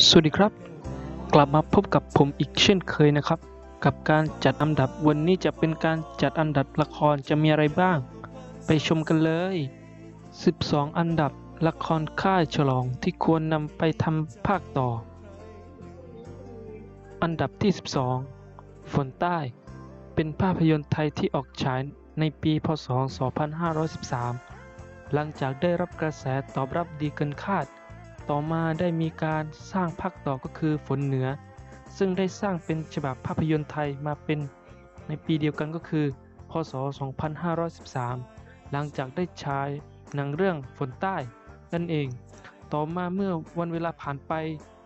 สวัสดีครับ กลับมาพบกับผมอีกเช่นเคยนะครับ กับการจัดอันดับวันนี้จะเป็นการจัดอันดับละครจะมีอะไรบ้าง ไปชมกันเลย 12 อันดับละครค่ายฉลองที่ควรนำไปทำภาคต่อ อันดับที่ 12 ฝนใต้ เป็นภาพยนตร์ไทยที่ออกฉายในปีพศ 2513 หลังจากได้รับกระแสตอบรับดีเกินคาด ต่อมาได้มีการสร้างภาคต่อก็คือฝนเหนือ ซึ่งได้สร้างเป็นฉบับภาพยนตร์ไทยมาเป็นในปีเดียวกันก็คือ พศ 2513 หลังจากได้ฉายหนังเรื่องฝนใต้นั่นเอง ต่อมาเมื่อวันเวลาผ่านไป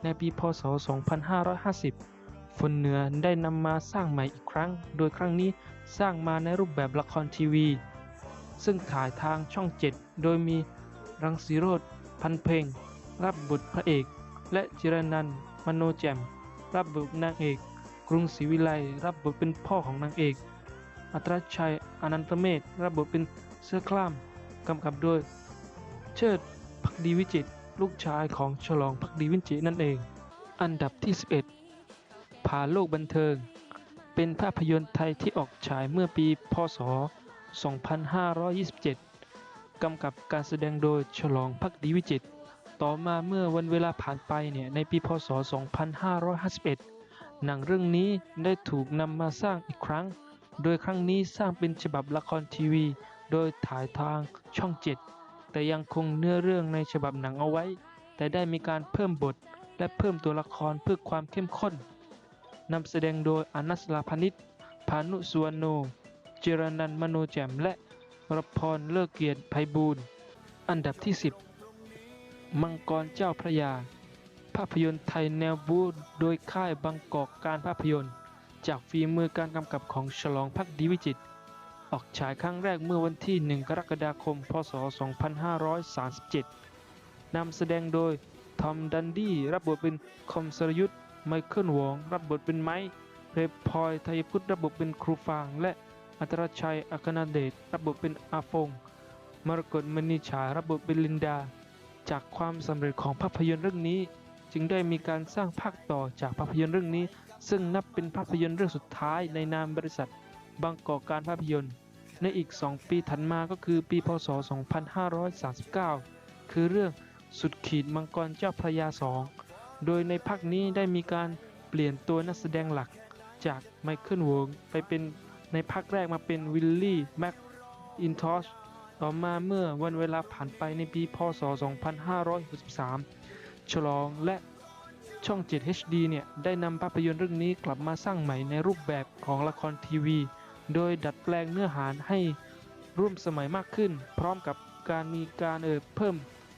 ในปีพศ 2550 ฝนเหนือได้นำมาสร้างใหม่อีกครั้ง โดยครั้งนี้สร้างมาในรูปแบบละครทีวี ซึ่งถ่ายทางช่อง 7 โดยมีรังสีโรธพันเพลง รับบทพระเอก และจิรนันมโนแจ่ม รับบทนางเอก กรุงศรีวิไลรับบทเป็นพ่อของนางเอก อัตราชัยอนันตเมธรับบทเป็นเสื้อคล้ามกำกับโดยเชิดพักดีวิจิตลูกชายของฉลองพักดีวิจิตนั่นเอง อันดับที่ 11ผาโลกบันเทิง เป็นภาพยนตร์ไทยที่ออกฉายเมื่อปี พศ 2527 กำกับการแสดงโดยฉลองพักดีวิจิตร ต่อมาเมื่อวันเวลาผ่านไปเนี่ยในปีพศ 2551 หนังเรื่องนี้ได้ถูกนำมาสร้างอีกครั้ง โดยครั้งนี้สร้างเป็นฉบับละครทีวี โดยถ่ายทางช่อง 7 แต่ยังคงเนื้อเรื่องในฉบับหนังเอาไว้ แต่ได้มีการเพิ่มบทและเพิ่มตัวละครเพื่อความเข้มข้นนำแสดงโดยอนัสลาพนิชพานุสุวรรณโน เจรนันมโนแจ่มและรพรเลิกเกียรติไพบูลย์อันดับที่ 10 มังกรเจ้าพระยา ภาพยนตร์ไทยแนวบู๊โดยค่ายบางกอกการภาพยนตร์ จากฝีมือการกำกับของฉลองพักดีวิจิต ออกฉายครั้งแรกเมื่อวันที่ 1 กรกฎาคม พศ 2537 นำแสดงโดย ทอมดันดี้รับบทเป็นคอมสรยุทธ์ไมเคิลหวง รับบทเป็นไม้เพพลอยไทยพุทธรับบทเป็นครูฟาง และอัตราชัยอัคนาเดชรับบทเป็นอาฟงมรกตมณีฉายรับบทเป็นลินดา จากความสำเร็จของภาพยนตร์เรื่องนี้ จึงได้มีการสร้างภาคต่อจากภาพยนตร์เรื่องนี้ ซึ่งนับเป็นภาพยนตร์เรื่องสุดท้ายในนามบริษัทบางกอกการภาพยนตร์ ในอีก 2 ปีถัดมาก็คือปีพศ 2539 คือเรื่องสุดขีดมังกรเจ้าพระยา2โดยในภาคนี้ได้มีการเปลี่ยนตัวนักแสดงหลักจากไมเคิลวงไปเป็นในภาคแรกมาเป็นวิลลี่แม็กอินทอช ต่อมาเมื่อวันเวลาผ่านไปในปีพศ 2563 ฉลองและช่อง 7 HD เนี่ย ได้นำภาพยนตร์เรื่องนี้กลับมาสร้างใหม่ในรูปแบบของละครทีวี โดยดัดแปลงเนื้อหาให้ร่วมสมัยมากขึ้น พร้อมกับการมีการเออเพิ่ม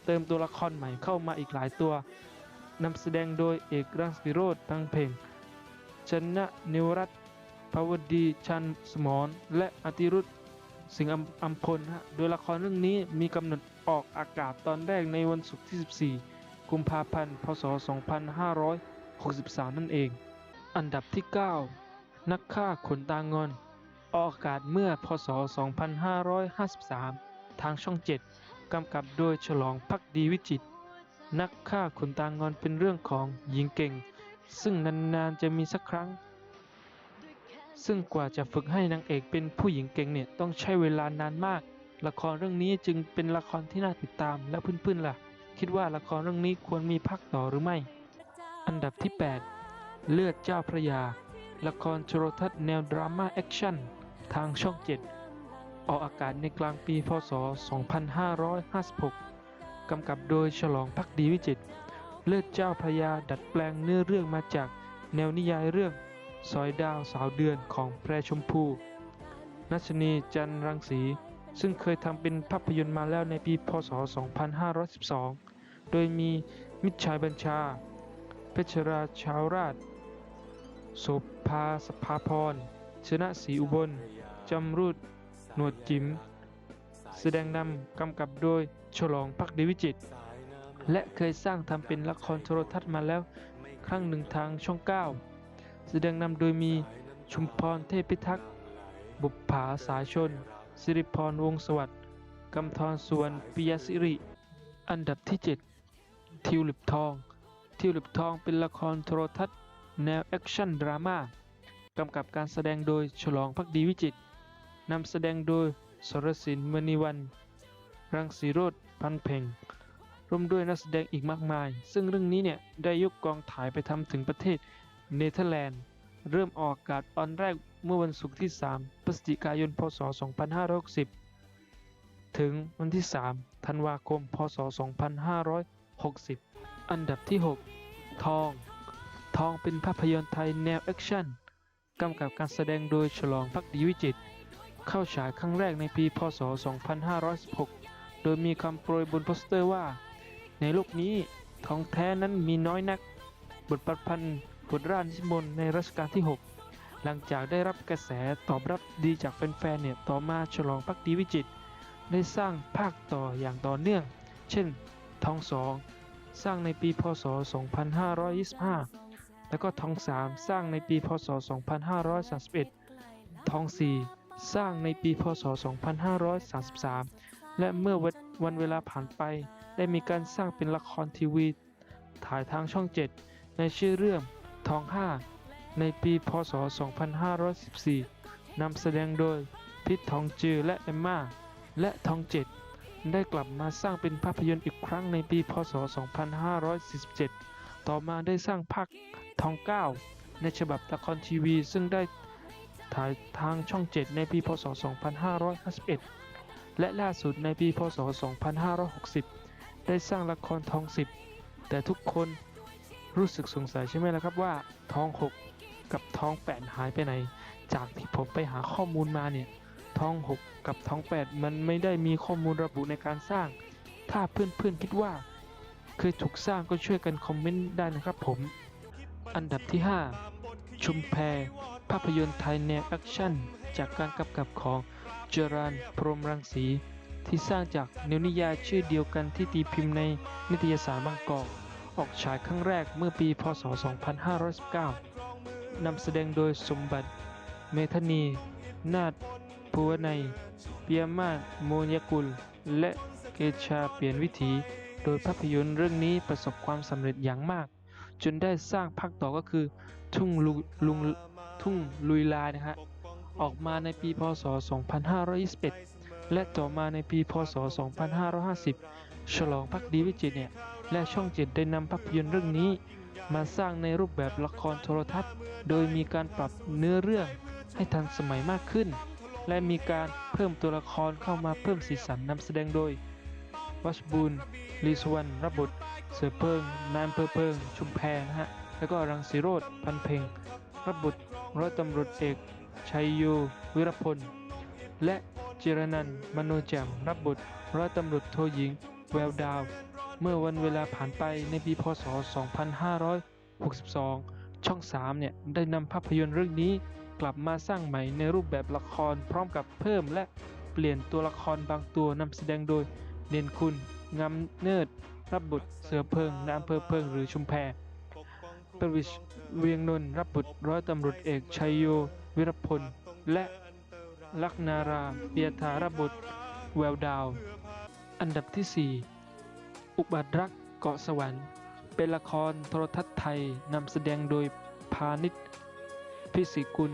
เติมตัวละครใหม่เข้ามาอีกหลายตัวนำแสดงโดยเอกรังสีโรธพังเพลงชนะนิวรัตภาวดีชันสมรและอติรุธ สิงห์อำอัมพลฮะโดยละครเรื่องนี้มีกำหนดออกอากาศตอนแรกในวันศุกร์ที่ 14 กุมภาพันธ์ พศ 2563 นั่นเอง อันดับที่ 9 นักฆ่าขนตางอน ออกอากาศเมื่อ พศ 2553 ทางช่อง 7 กำกับโดยฉลองพักดีวิจิต นักฆ่าขนตางอนเป็นเรื่องของหญิงเก่ง ซึ่งนานๆจะมีสักครั้ง ซึ่งกว่าจะฝึกให้นางเอกเป็นผู้หญิงเก่งเนี่ยต้องใช้เวลานานมาก ละครเรื่องนี้จึงเป็นละครที่น่าติดตามและเพื่อนๆล่ะ คิดว่าละครเรื่องนี้ควรมีภาคต่อหรือไม่ อันดับที่ 8 เลือดเจ้าพระยา ละครโทรทัศน์แนวดราม่าแอคชั่นทางช่อง 7 ออกอากาศในกลางปีพศ 2556 กำกับโดยฉลองพักดีวิจิต เลือดเจ้าพระยาดัดแปลงเนื้อเรื่องมาจากแนวนิยายเรื่อง สอยดาวสาวเดือนของแพรชมพูนัชนีจันรังสี ซึ่งเคยทำเป็นภาพยนตร์มาแล้วในปีพศ 2512 โดยมีมิตรชัยบัญชา เพชรราชาวราชโสภาสภาพร ชนะศรีอุบล จำรูดหนวดจิม แสดงนำกำกับโดยฉลองพักดีวิจิตรและเคยสร้างทำเป็นละครโทรทัศน์มาแล้ว ครั้งหนึ่งทางช่อง 9 แสดงนำโดยมีชุมพรเทพิทักษ์ บุปผาสายชน สิริพรวงศ์สวัสดิ์กำธรสวนปิยสิริ อันดับที่ 7 ทิวลิปทอง ทิวลิปทองเป็นละครโทรทัศน์ แนวแอคชั่นดราม่ากำกับการแสดงโดยฉลองพักดีวิจิตนำแสดงโดยสรศินมณีวัน รังสีโรธพันเพ่งร่วมด้วยนักแสดงอีกมากมาย ซึ่งเรื่องนี้เนี่ยได้ยกกองถ่ายไปทำถึงประเทศ เนเธอร์แลนด์ เริ่มออกอากาศตอนแรกเมื่อวันศุกร์ที่ 3 พฤศจิกายน พศ 2560 ถึงวันที่ 3 ธันวาคม พศ 2560 อันดับที่ 6 ทอง ทองเป็นภาพยนตร์ไทยแนวแอคชั่น กำกับการแสดงโดยฉลองพักดีวิจิต เข้าฉายครั้งแรกในปี พศ 2516 โดยมีคำโปรยบนโปสเตอร์ว่า ในโลกนี้ทองแท้นั้นมีน้อยนัก บทประพันธ์ บทราชนิพนธ์ในรัชกาลที่ 6 หลังจากได้รับกระแสตอบรับดีจากแฟนๆเนี่ยต่อมาฉลองพักดีวิจิตได้สร้างภาคต่ออย่างต่อเนื่อง เช่นทองสองสร้างในปีพศ 2525 แล้วก็ทองสามสร้างในปีพศ 2531 ทองสี่สร้างในปีพศ 2533 และเมื่อวันเวลาผ่านไป ได้มีการสร้างเป็นละครทีวี ถ่ายทางช่อง 7 ในชื่อเรื่อง ทองห้าในปี พศ 2514 นำแสดงโดยพิษทองจือและเอมมาและทองเจ็ดได้กลับมาสร้างเป็นภาพยนตร์อีกครั้งในปี พศ 2547 ต่อมาได้สร้างภาคทองเก้าในฉบับละครทีวี ซึ่งได้ถ่ายทางช่อง 7 ในปี พศ 2551 และล่าสุดในปี พศ 2560 ได้สร้างละครทอง 10 แต่ทุกคน รู้สึกสงสัยใช่ไหมล่ะครับว่าทอง 6 กับทอง 8 หายไปไหน จากที่ผมไปหาข้อมูลมาเนี่ยทอง 6 กับทอง 8 มันไม่ได้มีข้อมูลระบุในการสร้าง ถ้าเพื่อนๆคิดว่า เคยถูกสร้างก็ช่วยกันคอมเมนต์ได้นะครับผม อันดับที่ 5 ชุมแพ ภาพยนตร์ไทยแนวแอคชั่น จากการกำกับของเจรันพรหมรังสีที่สร้างจากนวนิยายชื่อเดียวกันที่ตีพิมพ์ในนิตยสารบางกอก ออกฉายครั้งแรกเมื่อปี พศ 2519 นำแสดงโดยสมบัติ เมธานี นาฏภูวนัย เปียมาศโมยกุล และเกชาเปลี่ยนวิถี โดยภาพยนตร์เรื่องนี้ประสบความสำเร็จอย่างมาก จนได้สร้างภาคต่อก็คือ ทุ่งลุลุงทุ่งลุยลายนะฮะ ออกมาในปี พศ 2521 และต่อมาในปี พศ 2550 ฉลองพักดีวิจิตเนี่ยและช่องเจ็ดได้นำภาพยนตร์เรื่องนี้ มาสร้างในรูปแบบละครโทรทัศน์ โดยมีการปรับเนื้อเรื่องให้ทันสมัยมากขึ้น และมีการเพิ่มตัวละครเข้ามาเพิ่มสีสันนำแสดงโดย วัชบูลลีสวรรณรับบทเสือเพิงนายเภอเพิง ชุมแพนะฮะแล้วก็รังสีโรธพันเพ็งรับบทร้อยตำรวจเอกชัยโยวิรพล และจิรนันมโนแจ่มรับบทร้อยตำรวจโทหญิง แววดาว เมื่อวันเวลาผ่านไปในปีพศ 2562 ช่อง 3 เนี่ย ได้นำภาพยนตร์เรื่องนี้กลับมาสร้างใหม่ในรูปแบบละครพร้อมกับเพิ่มและเปลี่ยนตัวละครบางตัวนำแสดงโดยเด่นคุณงามเนิด รับบทเสือเพิงนอำเภอเพิงหรือชุมแพประวิชเวียงนนท์รับบทร้อยตำรวจเอกชัยโย วิรพล และลักนาราเปียธารับบทแววดาว อันดับที่ 4 อุบัติรักเกาะสวรรค์ เป็นละครโทรทัศน์ไทยนำแสดงโดยพาณิชพิสิกุล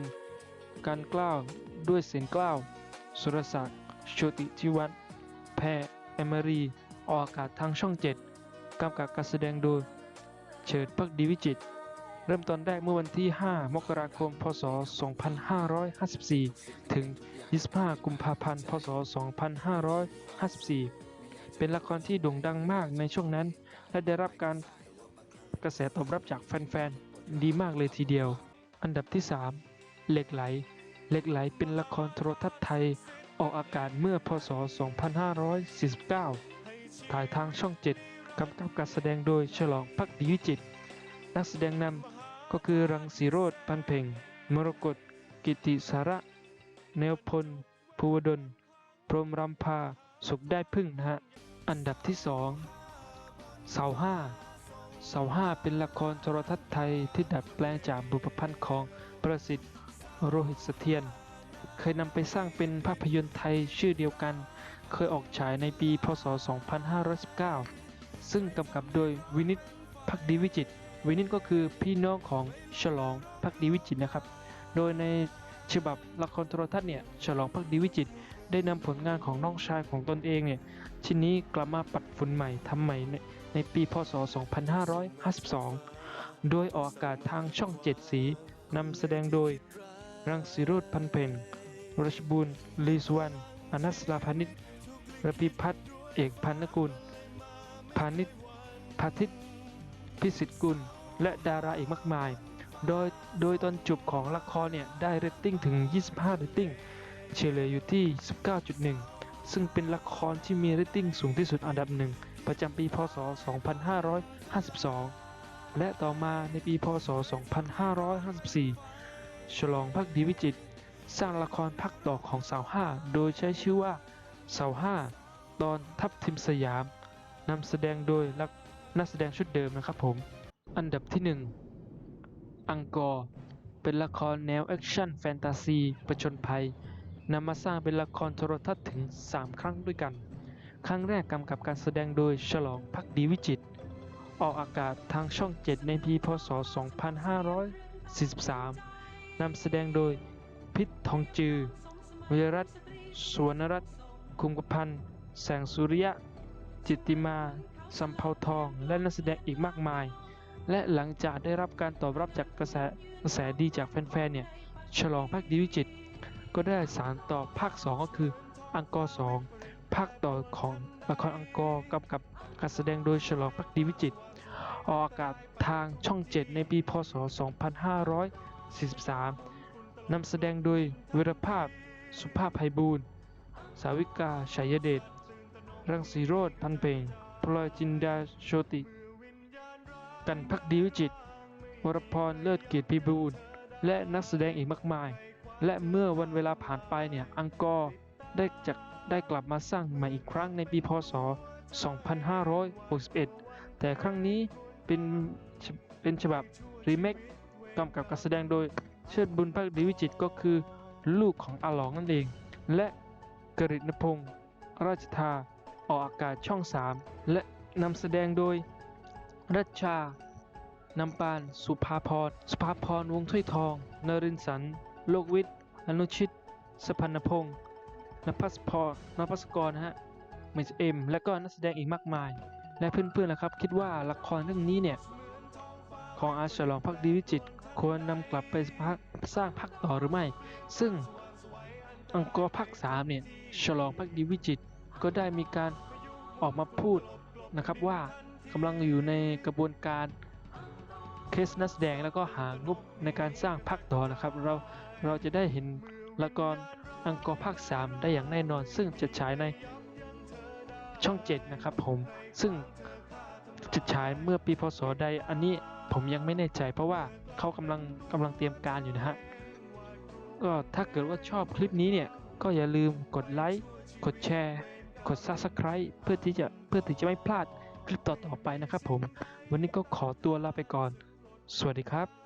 การกล้าวด้วยเสียงกล้าว สุรศักดิ์โชติทิวัฒน์แพรแอมมรี ออกอากาศทางช่อง 7 กำกับการแสดงโดย เฉิดพักดีวิจิตรเริ่มตอนแรกเมื่อวันที่ 5 มกราคม พศ 2554 ถึง 25 กุมภาพันธ์ พศ 2554 เป็นละครที่โด่งดังมากในช่วงนั้น และได้รับการกระแสตอบรับจากแฟนๆ ดีมากเลยทีเดียว อันดับที่ 3 เหล็กไหล เหล็กไหลเป็นละครโทรทัศน์ไทย ออกอากาศเมื่อพศ 2549 ถ่ายทางช่อง 7 กำกับการแสดงโดยฉลองพักดีวิจิต นักแสดงนำก็คือรังสีโรธปันเพ่ง มรกตกิติสาระ แนวพล ภูวดล พรหมรำพา สุขได้พึ่งนะฮะ อันดับที่2เสาห้าเสาห้าเป็นละครโทรทัศน์ไทยที่ดัดแปลงจากบทประพันธ์ของประสิทธิ์โรหิตเสถียรเคยนำไปสร้างเป็นภาพยนตร์ไทยชื่อเดียวกัน เคยออกฉายในปีพศ 2519 ซึ่งกำกับโดยวินิตพักดีวิจิต วินิตก็คือพี่น้องของฉลองพักดีวิจิตนะครับ โดยในฉบับละครโทรทัศน์เนี่ยฉลองพักดีวิจิต ได้นำผลงานของน้องชายของตนเองเนี่ยชิ้นนี้กลับมาปัดฝุ่นใหม่ทำใหม่ในในปีพศ 2552 โดยออกอากาศทางช่องเจ็ดสีนำแสดงโดย รังสีโรธพันเพ็งรัชบุญลีสวนอนัสลาพานิชระพิพัฒน์เอกพันนกุลพานิชพาทิตพิสิทธิ์กุล และดาราอีกมากมาย โดยโดยตอนจบของละครเนี่ยได้เรตติ้งถึง 25 เรตติ้ง เฉลยอยู่ที่ 19.1 ซึ่งเป็นละครที่มีเรตติ้งสูงที่สุดอันดับหนึ่งประจำปีพศ 2552 และต่อมาในปีพศ 2554 ฉลองพักดีวิจิต สร้างละครพักต่อของสาวห้าโดยใช้ชื่อว่าสาวห้าตอนทับทิมสยามนำแสดงโดยนักนักแสดงชุดเดิมนะครับผม อันดับที่ 1 อังกอร์ เป็นละครแนวแอคชั่นแฟนตาซีประชนภัย นำมาสร้างเป็นละครโทรทัศน์ถึง 3 ครั้งด้วยกัน ครั้งแรกกำกับการแสดงโดยฉลองพักดีวิจิต ออกอากาศทางช่อง 7 ในปีพศ 2543 นำแสดงโดยพิษทองจือวิรัตสวนรัตน์คุมกพันธ์แสงสุริยะ จิตติมา สัมเภาทอง และนักแสดงอีกมากมาย และหลังจากได้รับการตอบรับจากกระแสกระแสดีจากแฟนๆเนี่ย ฉลองภาคดีวิจิตร ก็ได้สารต่อภาค 2 ก็คืออังกอร์2ภาคต่อของละครอังกอร์กำกับการแสดงโดยฉลองภาคดีวิจิตออกอากาศทางช่อง 7 ในปีพศ 2543 นำแสดงโดยวิรภาพสุภาพไพบูลย์สาวิกาชัยเดช รังสีโรธพันเพ่งพลอยจินดาโชติ กันพักดีวิจิตวรพรเลิศเกียรติพิบูลย์และนักแสดงอีกมากมาย และเมื่อวันเวลาผ่านไปเนี่ยอังกอร์ได้จากได้กลับมาสร้างใหม่อีกครั้งในปีพศ 2561 แต่ครั้งนี้เป็นเป็นฉบับรีเมคกำกับการแสดงโดยเชิดบุญพักดีวิจิตก็คือลูกของอาหลองนั่นเอง และกริณพงศ์ราชธาออกอากาศช่อง 3 และนำแสดงโดย รัชชานำปาน สุภาพร สุภาพรวงถ้วยทอง นรินสัน โลกวิทย์อนุชิต สพันนพงศ์นภัสพรนภัสกรนะฮะเมสเอ็มและก็นักแสดงอีกมากมาย และเพื่อนๆนะครับ คิดว่าละครเรื่องนี้เนี่ย ของอาฉลองพักดีวิจิตควรนำกลับไปสร้างพักต่อหรือไม่ ซึ่งอังกอร์ภาค3เนี่ยฉลองพักดีวิจิตก็ได้มีการออกมาพูดนะครับว่ากำลังอยู่ในกระบวนการเคสนักแสดงแล้วก็หางบในการสร้างภาคต่อนะครับ เรา เราจะได้เห็นละครอังกอร์ภาค 3 ได้อย่างแน่นอน ซึ่งจะฉายในช่อง 7 นะครับผม ซึ่งจะฉายเมื่อปีพศใด อันนี้ผมยังไม่แน่ใจ เพราะว่าเขากำลังกำลังเตรียมการอยู่นะฮะ ก็ถ้าเกิดว่าชอบคลิปนี้เนี่ย ก็อย่าลืมกดไลค์ กดแชร์ กด Subscribe เพื่อที่จะเพื่อที่จะไม่พลาดคลิปต่อๆไปนะครับผม วันนี้ก็ขอตัวลาไปก่อน สวัสดีครับ